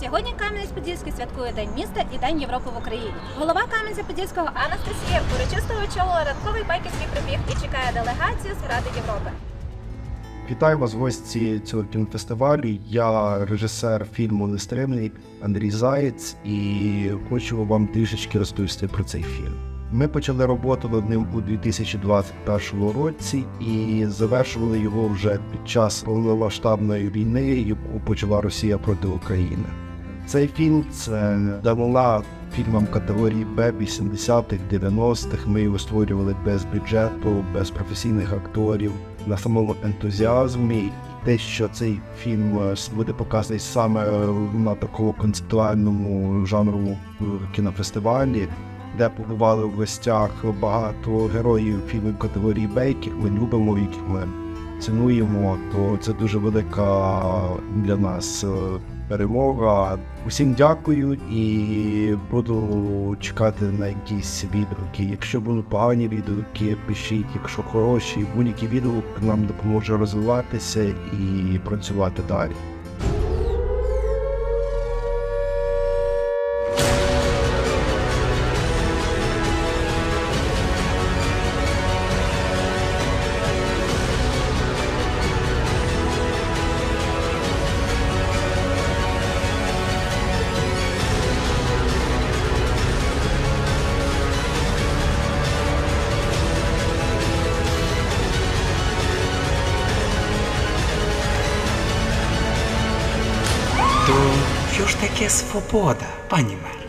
Сьогодні Кам'янець-Подільський святкує День міста і День Європи в Україні. Голова Кам'янця-Подільського Анастасія урочисто очолила ранковий байкерський пробіг і чекає делегацію з Ради Європи. Вітаю вас, гості цього кінофестивалю. Я режисер фільму Нестримний Андрій Заєць і хочу вам трішечки розповісти про цей фільм. Ми почали роботу над ним у 2021 році і завершували його вже під час повномасштабної війни, яку почала Росія проти України. Цей фільм це давала фільмам категорії Б 80-х, 90-х. Ми його створювали без бюджету, без професійних акторів, на самому ентузіазмі. Те, що цей фільм е, буде показаний саме е, на такому концептуальному жанровому кінофестивалі, де побували в гостях багато героїв фільмів категорії Б, яких ми любимо, яких ми цінуємо, то це дуже велика для нас е, перемога. Усім дякую і буду чекати на якісь відгуки. Якщо будуть погані відгуки, пишіть. Якщо хороші, будь-який відгук нам допоможе розвиватися і працювати далі. То що ж таке свобода, пані мер?